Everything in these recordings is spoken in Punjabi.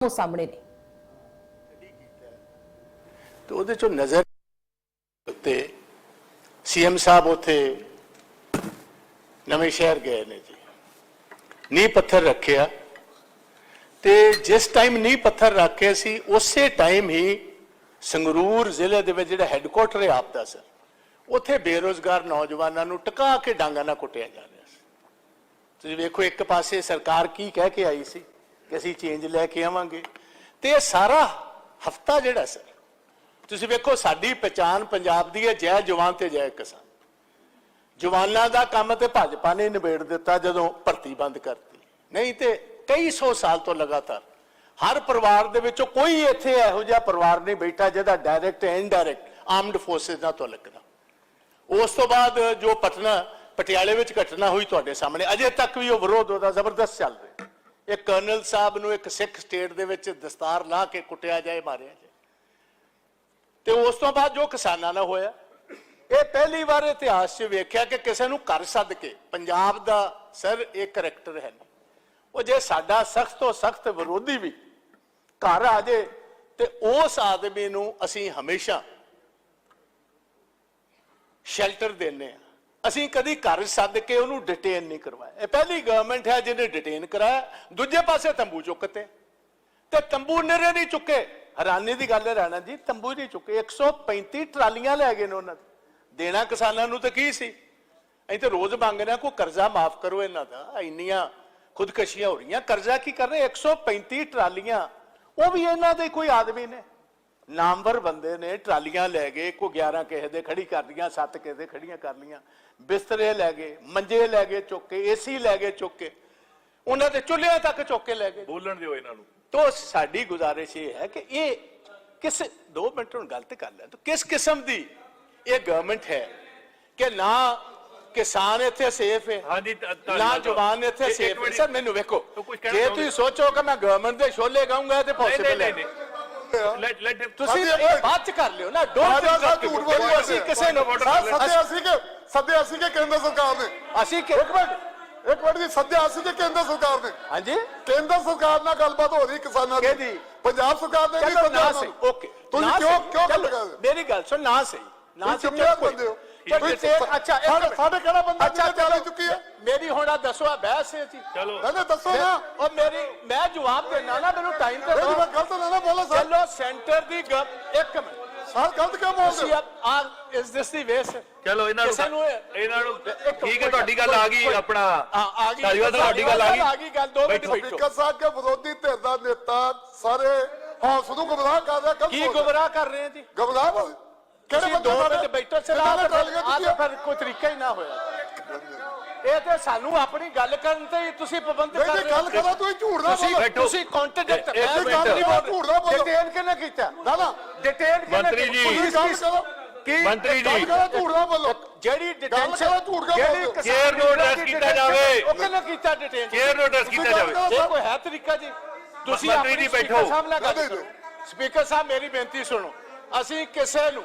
ਉਹ ਸਾਹਮਣੇ ਨੇ। ਤੇ ਉਹਦੇ ਚੋਂ ਨਜ਼ਰ ਉੱਤੇ ਸੀਐਮ ਸਾਹਿਬ ਉਥੇ ਨਵੇਂ ਸ਼ਹਿਰ ਗਏ ਨੇ ਜੀ। ਨੀਂਹ ਪੱਥਰ ਰੱਖਿਆ। ਤੇ ਜਿਸ ਟਾਈਮ ਨੀਂਹ ਪੱਥਰ ਰੱਖੇ ਸੀ, ਉਸੇ ਟਾਈਮ ਹੀ ਸੰਗਰੂਰ ਜ਼ਿਲ੍ਹੇ ਦੇ ਵਿੱਚ ਜਿਹੜਾ ਹੈੱਡਕੁਆਟਰ ਹੈ ਆਪ ਸਰ, ਉਥੇ ਬੇਰੋਜ਼ਗਾਰ ਨੌਜਵਾਨਾਂ ਨੂੰ ਟਿਕਾ ਕੇ ਡਾਂਗਾ ਨਾਲ ਕੁੱਟਿਆ ਜਾ ਰਿਹਾ ਸੀ। ਤੁਸੀਂ ਵੇਖੋ ਇੱਕ ਪਾਸੇ ਸਰਕਾਰ ਕੀ ਕਹਿ ਕੇ ਆਈ ਸੀ ਕਿ ਅਸੀਂ ਚੇਂਜ ਲੈ ਕੇ ਆਵਾਂਗੇ। ਤੇ ਇਹ ਸਾਰਾ ਹਫਤਾ ਜਿਹੜਾ ਸਰ, ਤੁਸੀਂ ਵੇਖੋ ਸਾਡੀ ਪਛਾਣ ਪੰਜਾਬ ਦੀ ਹੈ, ਜੈ ਜਵਾਨ ਤੇ ਜੈ ਕਿਸਾਨ। ਜਵਾਨਾਂ ਦਾ ਕੰਮ ਤੇ ਭਾਜਪਾ ਨੇ ਨਿਬੇੜ ਦਿੱਤਾ ਜਦੋਂ ਭਰਤੀ ਬੰਦ ਕਰਤੀ। ਨਹੀਂ ਤੇ ਕਈ ਸੌ ਸਾਲ ਤੋਂ ਲਗਾਤਾਰ ਹਰ ਪਰਿਵਾਰ ਦੇ ਵਿੱਚੋਂ ਕੋਈ ਇੱਥੇ ਇਹੋ ਜਿਹਾ ਪਰਿਵਾਰ ਨਹੀਂ ਬੈਠਾ ਜਿਹਦਾ direct and indirect armed forces ਨਾਲ ਤੋਂ ਲੱਗਣਾ ਉਸ ਤੋਂ ਬਾਅਦ ਜੋ ਪਟਨਾ, ਪਟਿਆਲੇ ਵਿੱਚ ਘਟਨਾ ਹੋਈ ਤੁਹਾਡੇ ਸਾਹਮਣੇ, ਅਜੇ ਤੱਕ ਵੀ ਉਹ ਵਿਰੋਧ ਉਹਦਾ ਜ਼ਬਰਦਸਤ ਚੱਲ ਰਿਹਾ। ਇਹ ਕਰਨਲ ਸਾਹਿਬ ਨੂੰ ਇੱਕ ਸਿੱਖ ਸਟੇਟ ਦੇ ਵਿੱਚ ਦਸਤਾਰ ਲਾ ਕੇ ਕੁੱਟਿਆ ਜਾਏ, ਮਾਰਿਆ ਜਾਏ। ਤੇ ਉਸ ਤੋਂ ਬਾਅਦ ਜੋ ਕਿਸਾਨਾਂ ਨਾਲ ਹੋਇਆ, ਇਹ ਪਹਿਲੀ ਵਾਰ ਇਤਿਹਾਸ 'ਚ ਵੇਖਿਆ ਕਿ ਕਿਸੇ ਨੂੰ ਘਰ ਸੱਦ ਕੇ, ਪੰਜਾਬ ਦਾ ਸਰ ਇਹ ਕਰੈਕਟਰ ਹੈ ਉਹ ਜੇ ਸਾਡਾ ਸਖਤ ਤੋਂ ਸਖਤ ਵਿਰੋਧੀ ਵੀ ਘਰ ਆ ਜੇ, ਤੇ ਉਸ ਆਦਮੀ ਨੂੰ ਅਸੀਂ ਹਮੇਸ਼ਾ ਸ਼ੈਲਟਰ ਦਿੰਨੇ ਆ ਅਸੀਂ ਕਦੀ ਘਰ ਸੱਦ ਕੇ ਉਹਨੂੰ ਡਿਟੇਨ ਨਹੀਂ ਕਰਵਾਇਆ। ਇਹ ਪਹਿਲੀ ਗਵਰਨਮੈਂਟ ਹੈ ਜਿਹਨੇ ਡਿਟੇਨ ਕਰਾਇਆ। ਦੂਜੇ ਪਾਸੇ ਤੰਬੂ ਚੁੱਕਤੇ। ਤੇ ਤੰਬੂ ਨਰੇ ਨਹੀਂ ਚੁੱਕੇ। ਹੈਰਾਨੀ ਦੀ ਗੱਲ ਹੈ ਰਾਣਾ ਜੀ, ਤੰਬੂ ਨਹੀਂ ਚੁੱਕੇ। 135 ਟਰਾਲੀਆਂ ਲੈ ਗਏ ਨੇ ਉਹਨਾਂ ਦੇ ਦੇਣਾ ਕਿਸਾਨਾਂ ਨੂੰ ਤਾਂ ਕੀ ਸੀ? ਅਸੀਂ ਤੇ ਰੋਜ਼ ਮੰਗਦੇ ਆ ਕੋਈ ਕਰਜ਼ਾ ਮਾਫ ਕਰੋ ਇਹਨਾਂ ਦਾ। ਇੰਨੀਆਂ ਖੁਦਕਸ਼ੀਆਂ ਹੋ ਰਹੀਆਂ। ਕਰਜ਼ਾ ਕੀ ਕਰ ਰਹੇ? 135 ਟਰਾਲੀਆਂ। ਉਹ ਵੀ ਇਹਨਾਂ ਦੇ ਕੋਈ ਆਦਮੀ ਨੇ। ਨਾਮਵਰ ਬੰਦੇ ਨੇ, ਟਰਾਲੀਆਂ ਲੈ ਗਏ। ਕੋ 11 ਕਿਸੇ ਦੇ ਖੜੀ ਕਰ ਲੀਆਂ 7 ਕਿਸੇ ਦੇ ਖੜੀਆਂ ਕਰ ਲੀਆਂ। ਬਿਸਤਰੇ ਲੈ ਗਏ ਮੰਜੇ ਲੈ ਗਏ ਚੁੱਕ ਕੇ ਏਸੀ ਲੈ ਗਏ ਚੁੱਕ ਕੇ। ਉਹਨਾਂ ਦੇ ਚੁੱਲ੍ਹਿਆਂ ਤੱਕ ਚੁੱਕ ਕੇ ਲੈ ਗਏ। ਬੋਲਣ ਦਿਓ ਇਹਨਾਂ ਨੂੰ। ਤੋ ਸਾਡੀ ਗੁਜ਼ਾਰਿਸ਼ ਇਹ ਹੈ ਕਿ ਇਹ ਕਿਸ 2 ਮਿੰਟ ਹੁਣ ਗਲਤ ਕਰ ਲਿਆ। ਤੋ ਕਿਸ ਕਿਸਮ ਦੀ ਇਹ ਗਵਰਨਮੈਂਟ ਹੈ ਕਿ ਨਾ ਕਿਸਾਨ ਇੱਥੇ ਸੇਫ ਹੈ ਹਾਂਜੀ, ਨਾ ਗੱਲ ਜਵਾਨ ਇੱਥੇ ਸੇਫ ਹੈ। ਸਰ ਮੈਨੂੰ ਵੇਖੋ ਜੇ? ਤੁਸੀਂ ਸੋਚੋ ਕਿ ਮੈਂ ਗਵਰਨਮੈਂਟ ਦੇ ਛੋਲੇ ਗਾਉਂਗਾ ਤੇ ਨਹੀਂ ਪੋਸੀਬਲ ਨਹੀਂ। ਲੈਟ ਲੈਟ ਤੁਸੀਂ ਬਾਅਦ ਚ ਕਰ ਲਿਓ ਨਾ ਡੋਂਟ ਸਾਹਿਬ ਝੂਠ ਬੋਲੀ ਅਸੀਂ ਕਿਸੇ ਨੂੰ ਸਰ ਸੱਦੇ ਅਸੀਂ ਕਿ ਸੱਦੇ ਅਸੀਂ ਕਿ ਕੇਂਦਰ ਸਰਕਾਰ ਨੇ ਅਸੀਂ ਕਿ ਇੱਕ ਮਿੰਟ ਇੱਕ ਮਿੰਟ ਜੀ ਸੱਦੇ ਅਸੀਂ ਕਿ ਕੇਂਦਰ ਸਰਕਾਰ ਨੇ ਹਾਂਜੀ। ਕੇਂਦਰ ਸਰਕਾਰ ਨਾਲ ਗੱਲਬਾਤ ਹੋ ਰਹੀ ਕਿਸਾਨਾਂ ਕਿਹਦੀ? ਪੰਜਾਬ ਸਰਕਾਰ ਨੇ ਸੱਦਿਆ ਸਹੀ। ਨੂੰ। ਓਕੇ। ਤੁਸੀਂ ਕਿਉਂ। ਕਿਉਂ ਗੱਲ ਮੇਰੀ ਗੱਲ ਸੁਣ ਨਾ ਸਹੀ। ਨਾ ਸਹੀ, ਕੋਈ- ਬੰਦੇ ਹੋ? ਕੋਈ ਤੇ ਅੱਛਾ ਇੱਕ ਸਾਡੇ ਮਿੰਟ। ਸਾਡੇ ਕਿਹੜਾ ਬੰਦਾ ਅੱਛਾ ਜਿਹਨੇ ਤਿਆਰੀ ਚੁੱਕੀ ਹੈ? ਮੇਰੀ ਹੁਣ ਆ ਦੱਸੋ ਆ ਬਹਿਸ ਹੈ ਜੀ ਚਲੋ। ਨਹੀਂ ਨਹੀਂ ਦੱਸੋ ਨਾ। ਉਹ ਮੇਰੀ ਮੈਂ ਜਵਾਬ ਦੇਣਾ ਨਾ ਮੈਨੂੰ ਟਾਈਮ ਤੇ ਨਹੀਂ ਦਿਓ। ਮੈਂ ਗਲਤ ਨਾ ਨਾ ਬੋਲੋ ਸਰ। ਚਲੋ ਸੈਂਟਰ ਦੀ ਗੱਲ ਇੱਕ ਮਿੰਟ। ਸਰ ਗਲਤ ਕਿਉਂ ਤੁਸੀਂ ਬੋਲਦੇ ਹੋ? ਆ ਇਸ ਦਿਸ ਦੀ ਵੇਸ ਚਲੋ ਇਹਨਾਂ ਕਿਸੇ ਨੂੰ ਨੂੰ ਇਹ- ਇਹਨਾਂ ਨੂੰ ਇੱਕ- ਠੀਕ ਹੈ ਤੁਹਾਡੀ ਗੱਲ ਆ ਗਈ ਕੋਈ- ਆਪਣਾ ਹਾਂ ਆ ਗਈ। ਧਾਰੀਵਾਲ ਸਾਹਿਬ, ਤੁਹਾਡੀ ਗੱਲ ਆ ਗਈ। ਆ ਗਈ ਗੱਲ ਦੋ ਮਿੰਟ ਬੈਠੋ। ਸਪੀਕਰ ਸਾਹਿਬ ਕੇ ਵਿਰੋਧੀ ਧਿਰ ਦਾ ਨੇਤਾ ਸਾਰੇ ਹੌਸ ਨੂੰ ਗੁੰਮਰਾਹ ਕਰ ਰਿਹਾ ਕੀ। ਗੁੰਮਰਾਹ ਕਰ ਰਹੇ ਆ ਜੀ? ਗੁੰਮਰਾਹ ਕਿਹੜੇ ਬੰਦੇ ਦੋ ਨਾਲ- ਮਿੰਟ ਬੈਠੋ ਸਰ ਨਾਲ ਤਾਂ ਟਰਾਲੀਆਂ ਫਿਰ- ਆ ਕੋਈ ਤਰੀਕਾ ਹੀ ਨਾ ਹੋਇਆ ਇਹ ਤੇ ਸਾਨੂੰ ਆਪਣੀ ਗੱਲ ਕਰਨ ਤੇ ਹੀ ਤੁਸੀਂ ਪਾਬੰਦ ਕਰ ਨਹੀਂ ਰਹੇ ਗੱਲ ਕਰੋ ਤੁਸੀਂ ਝੂਠ ਨਾ ਤੁਸੀਂ ਬੋਲੋ ਬੈਠੋ। ਤੁਸੀਂ ਕੰਟਰਡਿਕਟ ਮੈਂ। ਗੱਲ ਨਹੀਂ ਬੋਲ ਝੂਠ ਨਾ ਬੋਲੋ। ਡਿਟੇਨ ਕਿਹਨੇ ਕੀਤਾ ਨਾ ਨਾ ਡਿਟੇਨ ਕਿਹਨੇ ਮੰਤਰੀ ਜੀ। ਤੁਸੀਂ ਗੱਲ ਕਰੋ ਕੀ ਮੰਤਰੀ ਗੱਲ ਜੀ ਝੂਠ ਨਾ ਬੋਲੋ ਜਿਹੜੀ ਡਿਟੇਂਸ਼ਨ ਝੂਠ ਨੂੰ ਲੀਡਰਾਂ address ਦੀ ਕੀਤਾ ਜਾਵੇ। ਉਹ ਕਿਹਨੇ ਕੀਤਾ ਡਿਟੇਨ ਕੇਅਰ ਨੋਟਿਸ ਕੀਤਾ ਗੱਲ ਜਾਵੇ। ਇਹ ਕੋਈ ਹੈ ਤਰੀਕਾ ਜੀ ਤੁਸੀਂ ਆਪਣੀ ਬੈਠੋ। ਗੱਲ। ਸਪੀਕਰ ਸਾਹਿਬ ਮੇਰੀ ਬੇਨਤੀ ਸੁਣੋ ਅਸੀਂ ਕਿਸੇ ਨੂੰ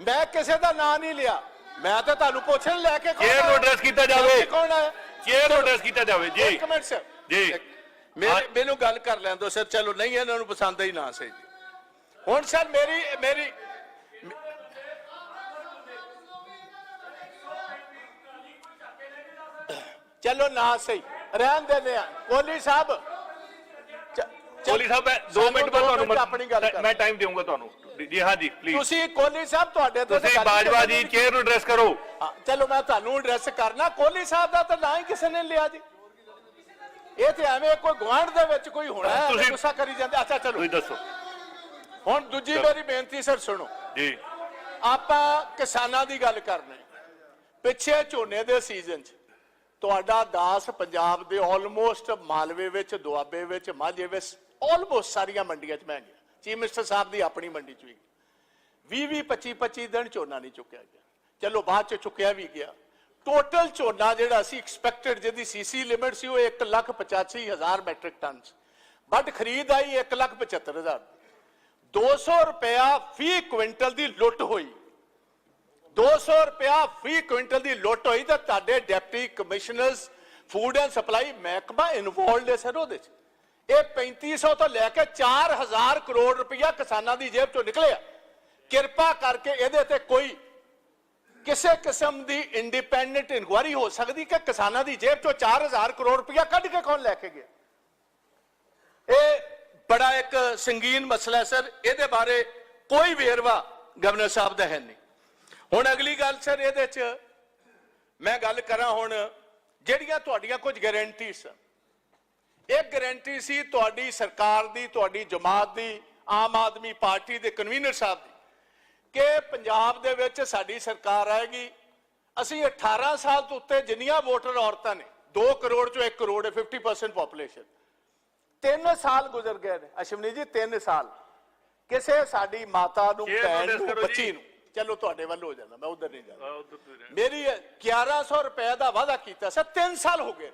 ਮੈਂ ਕਿਸੇ ਦਾ ਨਾਂ ਨਹੀਂ ਲਿਆ। ਮੈਂ ਤਾਂ ਤੁਹਾਨੂੰ ਪੁੱਛਣ ਲੈ ਕੇ Chair ਨੂੰ address ਕੀਤਾ ਜਾਵੇ। ਕੌਣ ਆਇਆ ਚੇਅਰ ਨੋਟਿਸ ਕੀਤਾ ਜਾਵੇ। ਜੀ। ਇੱਕ ਮਿੰਟ ਸਰ ਜੀ। ਮੇਰੀ ਮੈਨੂੰ ਗੱਲ ਕਰ ਲੈਣ ਦਿਓ ਸਰ ਚਲੋ ਨਹੀਂ ਇਹਨਾਂ ਨੂੰ ਪਸੰਦ ਹੀ ਨਾ ਸਹੀ। ਜੀ ਹੁਣ ਸਰ ਮੇਰੀ ਮੇਰੀ ਚਲੋ ਨਾ ਸਹੀ। ਰਹਿਣ ਦਿੰਦੇ ਆ। ਕੋਹਲੀ ਸਾਹਿਬ ਕੋਲੀ ਸਾਹਿਬ ਮੈਂ 2 ਸਾਨੂੰ ਮਿੰਟ ਬਾਅਦ ਤੁਹਾਨੂੰ ਆਪਣੀ ਗੱਲ ਮੈਂ- ਟਾਈਮ ਦੇਵਾਂਗਾ ਤੁਹਾਨੂੰ। ਜੀ ਹਾਂ ਜੀ ਪਲੀਜ਼ ਤੁਸੀਂ ਕੋਹਲੀ ਸਾਹਿਬ ਤੁਹਾਡੇ ਤੇ ਤੁਸੀਂ ਬਾਜਵਾ ਜੀ। ਚੇਅਰ ਨੂੰ ਐਡਰੈਸ ਕਰੋ। ਚਲੋ ਮੈਂ ਤੁਹਾਨੂੰ ਐਡਰੈਸ ਕਰਨਾ। ਕੋਹਲੀ ਸਾਹਿਬ ਦਾ ਤਾਂ ਨਾ ਹੀ ਕਿਸੇ ਨੇ ਲਿਆ ਜੀ। ਇਹ ਤੇ ਐਵੇਂ ਕੋਈ ਗਵਾਂਢ ਦੇ ਵਿੱਚ ਕੋਈ ਹੋਣਾ ਤੁਸੀਂ- ਗੁੱਸਾ ਕਰੀ ਜਾਂਦੇ। ਅੱਛਾ ਚਲੋ। ਤੁਸੀਂ ਦੱਸੋ। ਹੁਣ ਦੂਜੀ ਮੇਰੀ ਬੇਨਤੀ ਸਰ ਸੁਣੋ। ਜੀ। ਆਪਾਂ ਕਿਸਾਨਾਂ ਦੀ ਗੱਲ ਕਰਨੇ। ਪਿੱਛੇ ਝੋਨੇ ਦੇ ਸੀਜ਼ਨ 'ਚ ਤੁਹਾਡਾ ਦਾਸ ਪੰਜਾਬ ਦੇ ਆਲਮੋਸਟ ਮਾਲਵੇ ਵਿੱਚ ਦੁਆਬੇ ਵਿੱਚ ਮਾਝੇ ਵਿੱਚ ਆਲਮੋਸਟ ਸਾਰੀਆਂ ਮੰਡੀਆਂ 'ਚ ਮੈਂ ਗਿਆ। ਚੀਫ ਮਿਨਿਸਟਰ ਸਾਹਿਬ ਦੀ ਆਪਣੀ ਮੰਡੀ 'ਚ ਵੀ 20 20 25 25 ਦਿਨ ਝੋਨਾ ਨਹੀਂ ਚੁੱਕਿਆ ਗਿਆ। ਚਲੋ ਬਾਅਦ 'ਚ ਚੁੱਕਿਆ ਵੀ ਗਿਆ। ਟੋਟਲ ਝੋਨਾ ਜਿਹੜਾ ਸੀ ਐਕਸਪੈਕਟਡ ਜਿਹਦੀ ਸੀਸੀ ਲਿਮਿਟ ਸੀ ਉਹ 185000 ਮੈਟ੍ਰਿਕ ਟਨ ਬਟ ਖਰੀਦ ਆਈ 175000 200 ਰੁਪਇਆ ਫੀ ਕੁਇੰਟਲ ਦੀ ਲੁੱਟ ਹੋਈ। 200 ਰੁਪਇਆ ਫੀ ਕੁਇੰਟਲ ਦੀ ਲੁੱਟ ਹੋਈ ਤਾਂ ਤੁਹਾਡੇ deputy commissioners food and supply ਮਹਿਕਮਾ ਇਨਵੋਲਡ ਹੈ ਸਰ ਉਹਦੇ ਚ। ਇਹ 3500 ਤੋਂ ਲੈ ਕੇ 4000 ਕਰੋੜ ਰੁਪਇਆ ਕਿਸਾਨਾਂ ਦੀ ਜੇਬ ਚੋਂ ਨਿਕਲਿਆ ਕਿਰਪਾ ਕਰਕੇ ਇਹਦੇ ਤੇ ਕੋਈ ਕਿਸੇ ਕਿਸਮ ਦੀ ਇੰਡੀਪੈਂਡੈਂਟ ਇਨਕੁਆਰੀ ਹੋ ਸਕਦੀ ਕਿ ਕਿਸਾਨਾਂ ਦੀ ਜੇਬ ਚੋਂ 4000 ਕਰੋੜ ਰੁਪਇਆ ਕੱਢ ਕੇ ਕੌਣ ਲੈ ਕੇ ਗਿਆ? ਇਹ ਬੜਾ ਇੱਕ ਸੰਗੀਨ ਮਸਲਾ ਸਰ। ਇਹਦੇ ਬਾਰੇ ਕੋਈ ਵੇਰਵਾ ਗਵਰਨਰ ਸਾਹਿਬ ਦਾ ਹੈ ਨਹੀਂ। ਹੁਣ ਅਗਲੀ ਗੱਲ ਸਰ, ਇਹਦੇ ਚ ਮੈਂ ਗੱਲ ਕਰਾਂ ਹੁਣ ਜਿਹੜੀਆਂ ਤੁਹਾਡੀਆਂ ਕੁਝ ਗਾਰੰਟੀ ਸਨ ਇੱਕ ਗਾਰੰਟੀ ਸੀ ਤੁਹਾਡੀ ਸਰਕਾਰ ਦੀ ਤੁਹਾਡੀ ਜਮਾਤ ਦੀ ਆਮ ਆਦਮੀ ਪਾਰਟੀ ਦੇ ਕਨਵੀਨਰ ਸਾਹਿਬ ਦੀ ਕਿ ਪੰਜਾਬ ਦੇ ਵਿੱਚ ਸਾਡੀ ਸਰਕਾਰ ਆਏਗੀ। ਅਸੀਂ 18 ਸਾਲ ਤੋਂ ਉੱਤੇ ਜਿੰਨੀਆਂ ਵੋਟਰ ਔਰਤਾਂ ਨੇ 2 ਕਰੋੜ ਚੋਂ 1 ਕਰੋੜ ਹੈ 50% ਪੋਪੂਲੇਸ਼ਨ ਤਿੰਨ ਸਾਲ ਗੁਜ਼ਰ ਗਏ ਨੇ। ਅਸ਼ਵਨੀ ਜੀ ਤਿੰਨ ਸਾਲ। ਕਿਸੇ ਸਾਡੀ ਮਾਤਾ ਨੂੰ ਇਹ ਭੈਣ ਨੂੰ। ਬੱਚੀ ਨੂੰ। ਚਲੋ ਤੁਹਾਡੇ ਵੱਲ ਹੋ ਜਾਣਾ ਮੈਂ ਉਧਰ ਨਹੀਂ ਜਾਣਾ। ਮੇਰੀ 1100 ਰੁਪਏ ਦਾ ਵਾਅਦਾ ਕੀਤਾ। ਸਰ 3 ਸਾਲ ਹੋ ਗਏ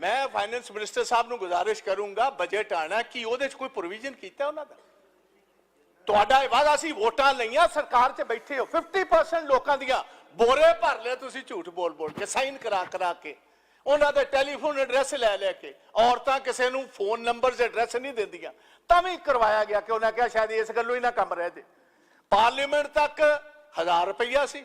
ਮੈਂ ਫਾਈਨੈਂਸ ਮਿਨਿਸਟਰ ਸਾਹਿਬ ਨੂੰ ਗੁਜ਼ਾਰਿਸ਼ ਕਰੂੰਗਾ ਬਜਟ ਆਣਾ, ਕਿ ਉਹਦੇ 'ਚ ਕੋਈ ਪ੍ਰੋਵੀਜ਼ਨ ਕੀਤਾ ਉਹਨਾਂ ਦਾ? ਤੁਹਾਡਾ ਇਹ ਵਾਅਦਾ ਸੀ, ਵੋਟਾਂ ਲਈਆਂ, ਸਰਕਾਰ 'ਚ ਬੈਠੇ ਹੋ 50% ਲੋਕਾਂ ਦੀਆਂ, ਬੋਰੇ ਭਰ ਲਿਆ ਤੁਸੀਂ ਝੂਠ ਬੋਲ ਬੋਲ ਕੇ ਸਾਈਨ ਕਰਾ ਕਰਾ ਕੇ, ਉਹਨਾਂ ਦੇ ਟੈਲੀਫੋਨ ਐਡਰੈਸ ਲੈ ਲੈ ਕੇ, ਔਰਤਾਂ ਕਿਸੇ ਨੂੰ ਫੋਨ ਨੰਬਰਸ ਐਡਰੈਸ ਨਹੀਂ ਦਿੰਦੀਆਂ, ਤਾਂ ਵੀ ਕਰਵਾਇਆ ਗਿਆ ਕਿ ਉਹਨਾਂ ਕਿਹਾ ਸ਼ਾਇਦ ਇਸ ਗੱਲੋਂ ਹੀ ਨਾ ਕੰਮ ਰਹਿ ਜੇ। ਪਾਰਲੀਮੈਂਟ ਤੱਕ 1000 ਰੁਪਈਆ ਸੀ।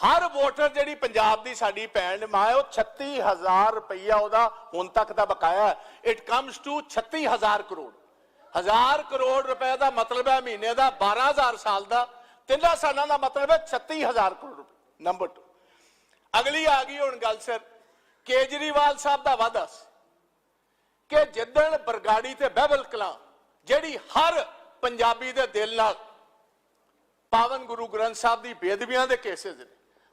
ਹਰ ਵੋਟਰ ਜਿਹੜੀ ਪੰਜਾਬ ਦੀ ਸਾਡੀ ਭੈਣ ਮਾਂ ਹੈ, ਉਹ 36000 ਰੁਪਈਆ ਉਹਦਾ ਹੁਣ ਤੱਕ ਦਾ ਬਕਾਇਆ ਇਟ ਕਮਸ ਟੂ 36000 ਕਰੋੜ। ਹਜ਼ਾਰ ਕਰੋੜ ਰੁਪਏ ਦਾ ਮਤਲਬ ਹੈ ਮਹੀਨੇ ਦਾ 12000 ਸਾਲ ਦਾ। ਤਿੰਨਾਂ ਸਾਲਾਂ ਦਾ ਮਤਲਬ ਹੈ 36000 ਕਰੋੜ ਰੁਪਏ। ਨੰਬਰ 2 ਅਗਲੀ ਆ ਗਈ ਹੁਣ ਗੱਲ ਸਰ ਕੇਜਰੀਵਾਲ ਸਾਹਿਬ ਦਾ ਵਾਅਦਾ ਸੀ ਕਿ ਜਿੱਦਣ ਬਰਗਾੜੀ ਤੇ ਬਹਿਬਲ ਕਲਾਂ, ਜਿਹੜੀ ਹਰ ਪੰਜਾਬੀ ਦੇ ਦਿਲ ਨਾਲ ਪਾਵਨ ਗੁਰੂ ਗ੍ਰੰਥ ਸਾਹਿਬ ਦੀ ਬੇਦਬੀਆਂ ਦੇ ਕੇਸਿਸ ਨੇ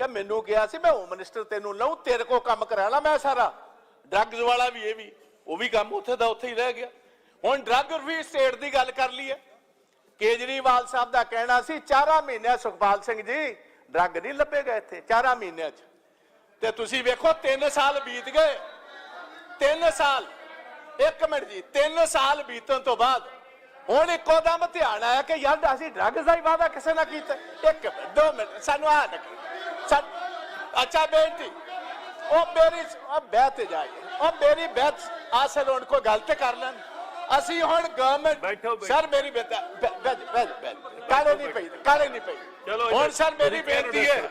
ਕਿ ਮੈਨੂੰ ਕਿਹਾ ਸੀ, ਮੈਂ ਹੋਮ ਮਿਨਿਸਟਰ ਤੈਨੂੰ ਲਊ, ਤੇਰੇ ਕੋ ਕੰਮ ਕਰਾ ਮੈਂ ਸਾਰਾ। ਡਰੱਗਸ ਵਾਲਾ ਵੀ ਇਹ ਵੀ, ਉਹ ਵੀ ਕੰਮ ਉੱਥੇ ਦਾ ਉੱਥੇ ਹੀ ਰਹਿ ਗਿਆ। ਹੁਣ ਡਰੱਗ ਫ੍ਰੀ ਸਟੇਟ ਦੀ ਗੱਲ ਕਰ ਲਈਏ। ਕੇਜਰੀਵਾਲ ਸਾਹਿਬ ਦਾ ਕਹਿਣਾ ਸੀ 4 ਮਹੀਨਿਆਂ ਸੁਖਪਾਲ ਸਿੰਘ ਜੀ ਡਰੱਗ ਨਹੀਂ ਲੱਭੇਗਾ ਇੱਥੇ 4 ਮਹੀਨਿਆਂ 'ਚ। ਤੇ ਤੁਸੀਂ ਵੇਖੋ 3 ਸਾਲ ਬੀਤ ਗਏ। 3 ਸਾਲ, ਇੱਕ ਮਿੰਟ ਜੀ 3 ਸਾਲ ਬੀਤਣ ਤੋਂ ਬਾਅਦ ਹੁਣ ਇੱਕੋ ਦਮ ਧਿਆਨ ਆਇਆ ਕਿ ਯਾਰ ਅਸੀਂ ਡਰੱਗਸ ਦਾ ਹੀ ਵਾਅਦਾ ਕਿਸੇ ਨਾਲ ਕੀਤਾ। ਇੱਕ ਮਿੰਟ, ਦੋ ਮਿੰਟ, ਸਾਨੂੰ ਆ ਨਾ ਅੱਛਾ ਬੇਨਤੀ। ਉਹ ਮੇਰੀ ਉਹ ਬਹਿ ਤੇ ਜਾਈਏ। ਉਹ ਮੇਰੀ ਬਹਿਤ ਆਸਲ ਹੁਣ ਕੋਈ ਗਲਤ ਕਰ ਲੈਣ। ਅਸੀਂ ਹੁਣ ਗਵਰਨਮੈਂਟ। ਸਰ ਮੇਰੀ ਬੇਟਾ ਕਾਲੇ ਨਹੀਂ ਪਈ ਕਾਲੇ ਨਹੀਂ ਪਈ। ਚਲੋ, ਹੁਣ ਸਰ ਮੇਰੀ ਬੇਨਤੀ ਹੈ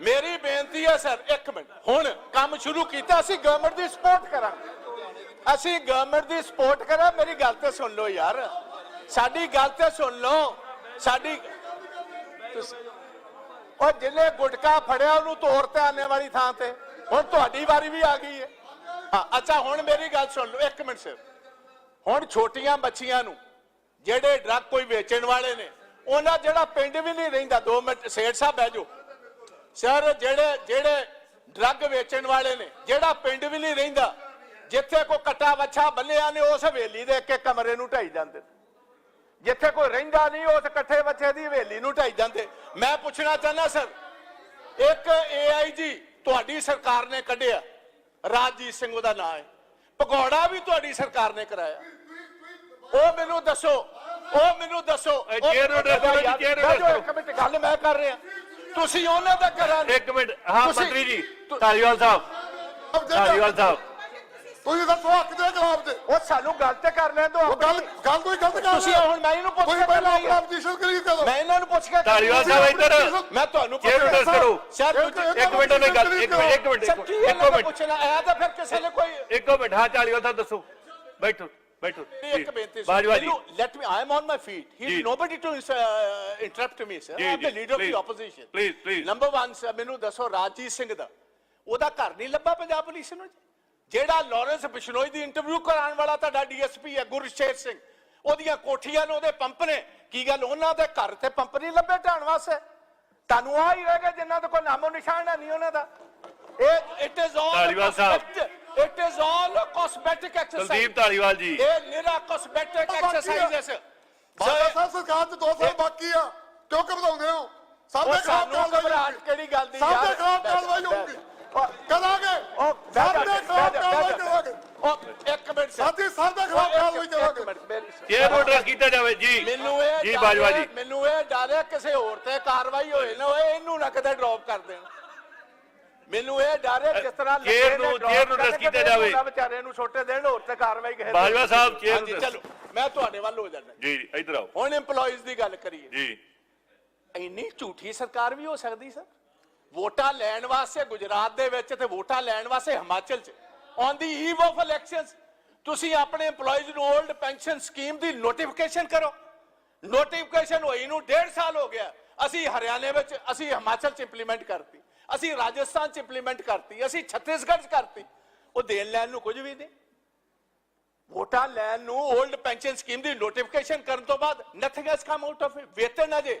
ਮੇਰੀ ਬੇਨਤੀ ਹੈ ਸਰ ਇੱਕ ਮਿੰਟ। ਹੁਣ ਕੰਮ ਸ਼ੁਰੂ ਕੀਤਾ ਅਸੀਂ ਗਵਰਨਮੈਂਟ ਦੀ ਸਪੋਰਟ ਕਰਾਂਗੇ। ਅਸੀਂ ਗਵਰਨਮੈਂਟ ਦੀ ਸਪੋਰਟ ਕਰਾਂ ਮੇਰੀ ਗੱਲ ਤੇ ਸੁਣ ਲਓ ਯਾਰ। ਸਾਡੀ ਗੱਲ ਤੇ ਸੁਣ ਲਓ। ਸਾਡੀ ਤੁਸੀਂ- ਉਹ ਜਿਹਨੇ ਗੁਟਕਾ ਫੜਿਆ, ਉਹਨੂੰ ਤੋੜ ਤੇ ਆਨੇ ਵਾਲੀ ਥਾਂ ਤੇ। ਹੁਣ ਤੁਹਾਡੀ ਵਾਰੀ ਵੀ ਆ ਗਈ ਹੈ ਹਾਂ, ਅੱਛਾ, ਹੁਣ ਮੇਰੀ ਗੱਲ ਸੁਣ ਲਓ, ਇੱਕ ਮਿੰਟ ਸਿਰ। ਹੁਣ ਛੋਟੀਆਂ ਬੱਚੀਆਂ ਨੂੰ, ਜਿਹੜੇ ਡਰੱਗ ਕੋਈ ਵੇਚਣ ਵਾਲੇ ਨੇ, ਉਹਨਾਂ ਜਿਹੜਾ ਪਿੰਡ ਵੀ ਨਹੀਂ ਰਹਿੰਦਾ 2 ਮਿੰਟ, ਸੇਠ ਸਾਹਿਬ ਬਹਿ ਜਾਓ। ਸਰ, ਜਿਹੜੇ ਜਿਹੜੇ ਡਰੱਗ ਵੇਚਣ ਵਾਲੇ ਨੇ, ਜਿਹੜਾ ਪਿੰਡ ਵੀ ਨਹੀਂ ਰਹਿੰਦਾ, ਜਿੱਥੇ ਕੋਈ ਕੱਟਾ ਵੱਛਾ ਬੰਨਿਆ ਨੇ, ਉਸ ਹਵੇਲੀ ਦੇ ਇੱਕ ਇੱਕ ਕਮਰੇ ਨੂੰ ਢਾਈ ਜਾਂਦੇ ਨੇ। ਜਿੱਥੇ ਕੋਈ ਰਹਿੰਦਾ ਨਹੀਂ ਉਸ ਇਕੱਠੇ ਬੱਚੇ ਦੀ ਹਵੇਲੀ ਨੂੰ ਢਾਈ ਜਾਂਦੇ। ਮੈਂ ਪੁੱਛਣਾ ਚਾਹੁੰਦਾ ਸਰ ਇੱਕ ਏਆਈਜੀ ਤੁਹਾਡੀ ਸਰਕਾਰ ਨੇ ਕੱਢਿਆ। ਰਾਜਜੀਤ ਸਿੰਘ ਉਹਦਾ ਨਾਮ ਹੈ। ਪਕੌੜਾ ਵੀ ਤੁਹਾਡੀ ਸਰਕਾਰ ਨੇ ਕਰਾਇਆ। ਉਹ ਮੈਨੂੰ ਦੱਸੋ ਉਹ ਮੈਨੂੰ ਦੱਸੋ। ਇੱਕ ਮਿੰਟ ਗੱਲ ਮੈਂ ਕਰ ਰਿਹਾ। ਤੁਸੀਂ ਉਹਨਾਂ ਦਾ ਕਰਾਂ ਇੱਕ ਮਿੰਟ। ਹਾਂ ਮੰਤਰੀ ਜੀ ਧਾਲੀਵਾਲ ਸਾਹਿਬ। ਧਾਲੀਵਾਲ ਸਾਹਿਬ। ਤੁਸੀਂ ਦੱਸੋ ਹੱਕ ਦੇ ਖਿਲਾਫ ਜੇ ਉਹ ਸਾਨੂੰ ਗੱਲ ਤੇ ਕਰ ਲੈਣ ਦਿਓ ਉਹ ਗੱਲ ਗੱਲ ਕੋਈ ਗਲਤ ਕਰ ਤੁਸੀਂ ਹੁਣ ਮੈਂ ਇਹਨੂੰ ਪੁੱਛ ਤੁਸੀਂ ਕੇ ਪਹਿਲਾਂ ਕਰਨਾ ਹੀ ਆਪਣਾ ਹੈ। ਪੋਜੀਸ਼ਨ ਕਲੀਅਰ ਕਰੋ। ਮੈਂ ਇਹਨਾਂ ਨੂੰ ਪੁੱਛ ਕੇ ਧਾਲੀਵਾਲ ਸਾਹਿਬ ਇੱਧਰ। ਮੈਂ ਤੁਹਾਨੂੰ ਕਰੋ। ਸਰ ਇੱਕ- ਮਿੰਟ ਉਹਨੇ ਗੱਲ ਇੱਕ ਮਿੰਟ ਇੱਕ ਮਿੰਟ ਇੱਕੋ ਦਾ ਮਿੰਟ। ਪੁੱਛਣਾ? ਆਇਆ ਤਾਂ ਫਿਰ ਕਿਸੇ ਨੇ ਕੋਈ ਇੱਕੋ ਮਿੰਟ ਹਾਂ ਧਾਲੀਵਾਲ ਸਾਹਿਬ ਦੱਸੋ। ਬੈਠੋ ਬੈਠੋ। ਇੱਕ ਬੇਨਤੀ Bajwa ji. Let me I am on my feet ਹੀ ਜੀ। Is nobody to interrupt me sir ਜੀ, ਆਈ ਐਮ ਦ ਜੀ, leader of the please, opposition please, please. Number 1 sir ਮੈਨੂੰ ਦੱਸੋ ਰਾਜਜੀਤ ਸਿੰਘ ਦਾ। ਉਹਦਾ ਘਰ ਨਹੀਂ ਲੱਭਾ ਪੰਜਾਬ ਪੁਲਿਸ ਨੂੰ ਜੀ? ਜਿਹੜਾ ਲਾਰੈਂਸ ਬਿਸ਼ਨੋਈ ਦੀ ਇੰਟਰਵਿਊ ਕਰਾਉਣ ਵਾਲਾ ਤੁਹਾਡਾ ਡੀਐਸਪੀ ਹੈ ਗੁਰਸ਼ੇਰ ਸਿੰਘ। ਉਹਦੀਆਂ ਕੋਠੀਆਂ ਨੇ ਉਹਦੇ ਪੰਪ ਨੇ। ਕੀ ਗੱਲ ਉਹਨਾਂ ਦੇ ਘਰ ਤੇ ਪੰਪ ਨਹੀਂ ਲੱਭੇ ਢਾਣ ਵਾਸਤੇ? ਤੁਹਾਨੂੰ ਆ ਹੀ ਰਹਿ ਗਿਆ ਜਿਨ੍ਹਾਂ ਦਾ ਕੋਈ ਨਾਮੋ ਨਿਸ਼ਾਨ ਹੈ ਨਹੀਂ ਉਹਨਾਂ ਦਾ। ਇਹ it is all Dhaliwal Sahib. It is all cosmetic exercise Kuldeep Dhaliwal ji. ਇਹ ਨਿਰਾ ਕਾਸਮੈਟਿਕ ਐਕਸਰਸਾਈਜ਼ਸ ਬਾਬਾ ਸਾਹਿਬ ਸਰਕਾਰ ਚ 2 ਸਾਲ ਬਾਕੀ ਆ। ਕਿਉਂ ਘਬਰਾਉਂਦੇ ਹੋ? ਸਭ ਦੇ ਖਿਲਾਫ ਕਾਰਵਾਈ ਹੋਊਗੀ। ਕਿਹੜੀ ਗੱਲ ਦੀ ਸਭ ਯਾਰ? ਦੇ ਖਿਲਾਫ ਕਾਰਵਾਈ ਹੋਊਗੀ। ਕਰਾਂਗੇ ਉਹ ਸਭ ਬਹਿ ਦੇ ਜਾ, ਖਿਲਾਫ ਬਹਿ ਜਾ, ਕਾਰਵਾਈ ਬਹਿ ਜਾ। ਕਰਾਂਗੇ। ਉਹ ਇੱਕ ਮਿੰਟ ਸਰ। ਸਾਥੀ ਸਭ ਦੇ ਖਿਲਾਫ ਉਹ ਇੱਕ- ਕਾਰਵਾਈ ਇੱਕ ਕਰਾਂਗੇ। ਮਿੰਟ, ਮੇਰੀ- ਚੇਅਰ ਨੂੰ address ਕੀਤਾ ਜਾਵੇ ਜੀ। ਮੈਨੂੰ ਇਹ ਜੀ ਡਰ ਬਾਜਵਾ ਹੈ- ਜੀ। ਮੈਨੂੰ ਇਹ ਡਰ ਹੈ ਕਿਸੇ ਹੋਰ ਤੇ ਕਾਰਵਾਈ ਹੋਏ ਨਾ ਹੋਏ ਇਹਨੂੰ ਨਾ ਕਦੇ ਡ੍ਰੌਪ ਕਰ ਦੇਣ। ਮੈਨੂੰ ਇਹ ਡਰ ਹੈ ਜਿਸ ਤਰ੍ਹਾਂ ਚੇਅਰ ਲੱਗੇ ਨੇ ਨੂੰ- drop ਚੇਅਰ ਨੂੰ ਕਰਕੇ address ਕੀਤਾ ਤੇ ਜਾਵੇ। ਇਹਨੂੰ ਨਾ ਵਿਚਾਰੇ ਨੂੰ ਛੋਟੇ ਦੇਣ ਹੋਰ ਤੇ ਕਾਰਵਾਈ ਕਿਸੇ ਤੇ- ਬਾਜਵਾ ਸਾਹਿਬ, ਚੇਅਰ ਨੂੰ ਹਾਂਜੀ, address ਚਲੋ ਮੈਂ ਤੁਹਾਡੇ ਵੱਲ ਹੋ ਜਾਣਾ ਜੀ ਇੱਧਰ ਆਓ। ਹੁਣ EMPLOYEES ਦੀ ਗੱਲ ਕਰੀਏ। ਜੀ। ਇੰਨੀ ਝੂਠੀ ਸਰਕਾਰ ਵੀ ਹੋ ਸਕਦੀ ਸਰ? ਵੋਟਾਂ ਲੈਣ ਵਾਸਤੇ ਗੁਜਰਾਤ ਦੇ ਵਿੱਚ ਤੇ ਵੋਟਾਂ ਲੈਣ ਵਾਸਤੇ ਹਿਮਾਚਲ 'ਚ। On the eve of elections ਤੁਸੀਂ ਆਪਣੇ EMPLOYEES ਨੂੰ 올ਡ ਪੈਨਸ਼ਨ ਸਕੀਮ ਦੀ ਨੋਟੀਫਿਕੇਸ਼ਨ ਕਰੋ। ਨੋਟੀਫਿਕੇਸ਼ਨ ਹੋਈ ਨੂੰ ਡੇਢ ਸਾਲ ਹੋ ਗਿਆ। ਅਸੀਂ ਹਰਿਆਣੇ ਵਿੱਚ, ਅਸੀਂ ਹਿਮਾਚਲ 'ਚ ਇੰਪਲੀਮੈਂਟ ਕਰਤੀ। ਅਸੀਂ ਰਾਜਸਥਾਨ 'ਚ ਇੰਪਲੀਮੈਂਟ ਕਰਤੀ। ਅਸੀਂ ਛੱਤੀਸਗੜ੍ਹ 'ਚ ਕਰਤੀ। ਉਹ ਦੇਣ ਲੈਣ ਨੂੰ ਕੁਝ ਵੀ ਨਹੀਂ। ਵੋਟਾਂ ਲੈਣ ਨੂੰ 올ਡ ਪੈਨਸ਼ਨ ਸਕੀਮ ਦੀ ਨੋਟੀਫਿਕੇਸ਼ਨ ਕਰਨ ਤੋਂ ਬਾਅਦ nothing has come out of it ਵੇਤਨ ਅਜੇ।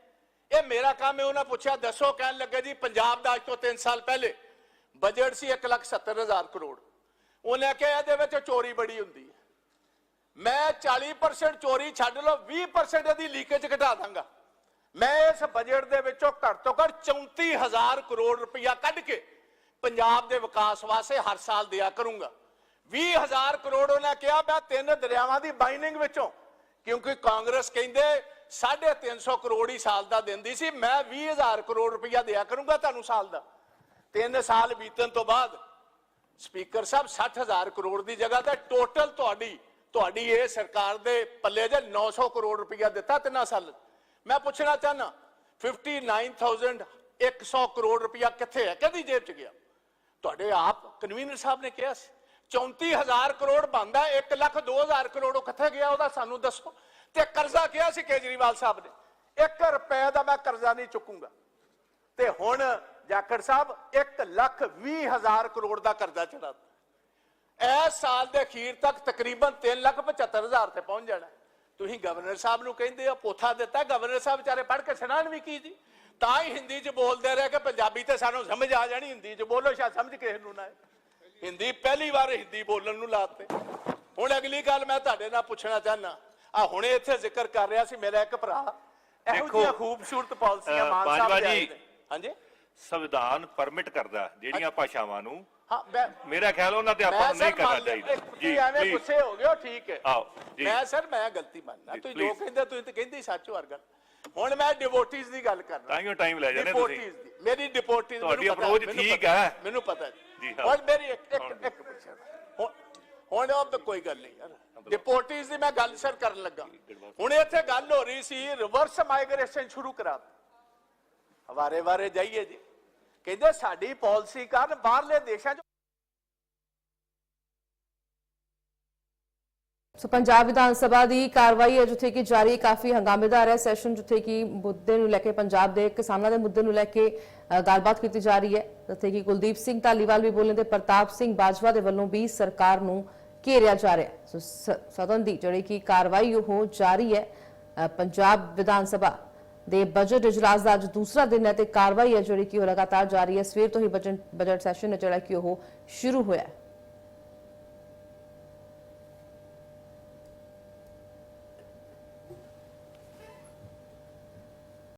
ਇਹ ਮੇਰਾ ਕੰਮ ਹੈ ਉਹਨਾਂ ਪੁੱਛਿਆ ਦੱਸੋ ਕਹਿਣ ਲੱਗੇ ਜੀ ਪੰਜਾਬ ਦਾ ਅੱਜ ਤੋਂ 3 ਸਾਲ ਪਹਿਲੇ ਬਜਟ ਸੀ 1,70,000 ਕਰੋੜ। ਉਹਨੇ ਕਿਹਾ ਇਹਦੇ ਵਿੱਚ ਚੋਰੀ ਬੜੀ ਹੁੰਦੀ ਹੈ। ਮੈਂ 40% ਚੋਰੀ ਛੱਡ ਲਓ 20% ਇਹਦੀ ਲੀਕੇਜ ਘਟਾ ਦਾਂਗਾ। ਮੈਂ ਇਸ ਬਜਟ ਦੇ ਵਿੱਚੋਂ ਘੱਟ ਤੋਂ ਘੱਟ 34000 ਕਰੋੜ ਰੁਪਇਆ ਕੱਢ ਕੇ ਪੰਜਾਬ ਦੇ ਵਿਕਾਸ ਵਾਸਤੇ ਹਰ ਸਾਲ ਦਿਆ ਕਰੂੰਗਾ। 20000 ਕਰੋੜ ਉਹਨੇ ਕਿਹਾ ਮੈਂ ਤਿੰਨ ਦਰਿਆਵਾਂ ਦੀ ਬਾਈਨਿੰਗ ਵਿੱਚੋਂ ਕਿਉਂਕਿ ਕਾਂਗਰਸ ਕਹਿੰਦੇ 350 ਕਰੋੜ ਹੀ ਸਾਲ ਦਾ ਦਿੰਦੀ ਸੀ। ਮੈਂ 20000 ਕਰੋੜ ਰੁਪਇਆ ਦਿਆ ਕਰੂੰਗਾ ਤੁਹਾਨੂੰ ਸਾਲ ਦਾ। ਤਿੰਨ ਸਾਲ ਬੀਤਣ ਤੋਂ ਬਾਅਦ ਸਪੀਕਰ ਸਾਹਿਬ 60000 ਕਰੋੜ ਦੀ ਜਗ੍ਹਾ ਤੇ ਟੋਟਲ ਤੁਹਾਡੀ ਤੁਹਾਡੀ ਇਹ ਸਰਕਾਰ ਦੇ ਪੱਲੇ ਜੇ 900 ਕਰੋੜ ਰੁਪਇਆ ਦਿੱਤਾ ਤਿੰਨਾਂ ਸਾਲ। ਮੈਂ ਪੁੱਛਣਾ ਚਾਹਨਾ 59100 ਕਰੋੜ ਰੁਪਇਆ ਕਿੱਥੇ ਹੈ? ਕਦੀ ਜੇਬ ਚ ਗਿਆ? ਤੁਹਾਡੇ ਆਪ, ਕਨਵੀਨਰ ਸਾਹਿਬ ਨੇ ਕਿਹਾ ਸੀ 34000 ਕਰੋੜ ਬੰਦਾ 1 ਲੱਖ 2000 ਕਰੋੜ ਉਹ ਕਿੱਥੇ ਗਿਆ? ਉਹਦਾ ਸਾਨੂੰ ਦੱਸੋ। ਤੇ ਕਰਜ਼ਾ ਕਿਹਾ ਸੀ ਕੇਜਰੀਵਾਲ ਸਾਹਿਬ ਨੇ? 1 ਰੁਪਏ ਦਾ ਮੈਂ ਕਰਜ਼ਾ ਨਹੀਂ ਚੁੱਕੂਗਾ। ਤੇ ਹੁਣ ਜਾਖੜ ਸਾਹਿਬ 1 ਲੱਖ 20 ਹਜ਼ਾਰ ਕਰੋੜ ਦਾ ਕਰਜ਼ਾ ਚੜਾ ਇਸ ਸਾਲ ਦੇ ਅਖੀਰ ਤੱਕ ਤਕਰੀਬਨ 3 ਲੱਖ 75 ਹਜ਼ਾਰ ਤੇ ਪਹੁੰਚ ਜਾਣਾ ਤੁਸੀਂ ਗਵਰਨਰ ਸਾਹਿਬ ਨੂੰ ਕਹਿੰਦੇ ਹੋ, ਪੋਥਾ ਦਿੱਤਾ ਗਵਰਨਰ ਸਾਹਿਬ ਵਿਚਾਰੇ ਪੜ੍ਹ ਕੇ ਸੁਣਾਣ ਵੀ ਕੀ ਜੀ? ਤਾਂ ਹੀ ਹਿੰਦੀ 'ਚ ਬੋਲਦੇ ਰਹੇ ਕਿ ਪੰਜਾਬੀ ਤੇ ਸਾਨੂੰ ਸਮਝ ਆ ਜਾਣੀ, ਹਿੰਦੀ 'ਚ ਬੋਲੋ, ਸ਼ਾਇਦ ਸਮਝ ਕਿਸੇ ਨੂੰ ਨਾ ਹਿੰਦੀ ਪਹਿਲੀ ਵਾਰ ਹਿੰਦੀ ਬੋਲਣ ਨੂੰ ਲਾਤੇ। ਹੁਣ ਅਗਲੀ ਗੱਲ ਮੈਂ ਤੁਹਾਡੇ ਨਾਲ ਪੁੱਛਣਾ ਚਾਹਨਾ ਆ ਹੁਣੇ ਇੱਥੇ ਜ਼ਿਕਰ ਕਰ ਰਿਹਾ ਸੀ ਮੇਰਾ ਇੱਕ ਭਰਾ। ਇਹੋ ਜਿਹੀਆਂ ਖੂਬਸੂਰਤ ਪਾਲਿਸੀਆਂ ਮਾਨ ਸਾਹਿਬ ਦੇ ਆਏ ਜੀ। ਹਾਂਜੀ? ਸੰਵਿਧਾਨ ਪਰਮਿਟ ਕਰਦਾ ਜਿਹੜੀਆਂ ਭਾਸ਼ਾਵਾਂ ਨੂੰ। ਹਾਂ ਮੇਰਾ ਖਿਆਲ ਉਹਨਾਂ ਤੇ ਆਪਾਂ ਨੂੰ ਨਹੀਂ ਕਰਨਾ ਚਾਹੀਦਾ। ਤੁਸੀਂ ਐਵੇਂ ਗੁੱਸੇ ਹੋ ਗਏ ਹੋ ਠੀਕ ਹੈ। ਆਓ ਜੀ। ਮੈਂ ਸਰ ਮੈਂ ਗਲਤੀ ਮੰਨਦਾ। ਜੀ, ਤੁਸੀਂ ਜੋ। ਕਹਿੰਦੇ ਤੁਸੀਂ ਤੇ ਕਹਿੰਦੇ ਹੀ ਸੱਚ ਹੋ ਹਰ ਗੱਲ ਹੁਣ ਮੈਂ ਡਿਵੋਟੀਜ਼ ਦੀ ਗੱਲ ਕਰਨਾ ਤਾਂਹੀਓ ਟਾਈਮ ਲੈ ਜਾਂਦੇ ਤੁਸੀਂ। ਡਿਪੋਰਟੀਜ਼ ਦੀ। ਮੇਰੀ ਡਿਪੋਰਟੀਜ਼ ਤੁਹਾਡੀ approach ਠੀਕ ਹੈ। ਮੈਨੂੰ ਪਤਾ ਹੈ। ਜੀ ਹਾਂ। ਹੁਣ ਮੇਰੀ ਇੱਕ ਇੱਕ ਇੱਕ ਪੁੱਛਿਆ ਹੁਣ- ਉਹ ਤਾਂ ਕੋਈ ਗੱਲ ਨਹੀਂ ਯਾਰ। ਡਿਪੋਰਟੀਜ਼ ਦੀ ਮੈਂ ਗੱਲ ਸਰ ਕਰਨ ਲੱਗਾ। ਹੁਣ ਇੱਥੇ ਗੱਲ ਹੋ ਰਹੀ ਸੀ ਰਿਵਰਸ ਮਾਈਗ੍ਰੇਸ਼ਨ ਸ਼ੁਰੂ ਕਰਾ ਵਾਰੇ ਵਾਰੇ ਜਾਈਏ ਜੀ। ਕਹਿੰਦੇ ਸਾਡੀ ਪਾਲਿਸੀ ਕਾਰਨ ਬਾਹਰਲੇ ਦੇਸ਼ਾਂ 'ਚ ਸੋ ਪੰਜਾਬ ਵਿਧਾਨ ਸਭਾ ਦੀ ਕਾਰਵਾਈ ਹੈ, ਜਿੱਥੇ ਕਿ ਜਾਰੀ ਕਾਫੀ ਹੰਗਾਮੇਦਾਰ ਹੈ। ਸੈਸ਼ਨ ਜਿੱਥੇ ਕਿ ਮੁੱਦੇ ਨੂੰ ਲੈ ਕੇ ਪੰਜਾਬ ਦੇ ਕਿਸਾਨਾਂ ਦੇ ਮੁੱਦੇ ਨੂੰ ਲੈ ਕੇ ਗੱਲਬਾਤ ਕੀਤੀ ਜਾ ਰਹੀ ਹੈ। ਜਿੱਥੇ ਕਿ ਕੁਲਦੀਪ ਸਿੰਘ ਧਾਲੀਵਾਲ ਵੀ ਬੋਲੇ ਤੇ ਪ੍ਰਤਾਪ ਸਿੰਘ ਬਾਜਵਾ ਦੇ ਵੱਲੋਂ ਵੀ ਸਰਕਾਰ ਨੂੰ ਘੇਰਿਆ ਜਾ ਰਿਹਾ। ਸੋ ਸ- ਸਦਨ ਦੀ ਜਿਹੜੀ ਕਿ ਕਾਰਵਾਈ ਉਹ ਜਾਰੀ ਹੈ। ਪੰਜਾਬ ਵਿਧਾਨ ਸਭਾ ਦੇ ਬਜਟ ਇਜਲਾਸ ਦਾ ਅੱਜ ਦੂਸਰਾ ਦਿਨ ਹੈ ਤੇ ਕਾਰਵਾਈ ਹੈ ਜਿਹੜੀ ਕਿ ਉਹ ਲਗਾਤਾਰ ਜਾਰੀ ਹੈ। ਸਵੇਰ ਤੋਂ ਹੀ ਬਜਟ ਬਜਟ ਸੈਸ਼ਨ ਹੈ ਜਿਹੜਾ ਕਿ ਉਹ ਸ਼ੁਰੂ ਹੋਇਆ ਹੈ।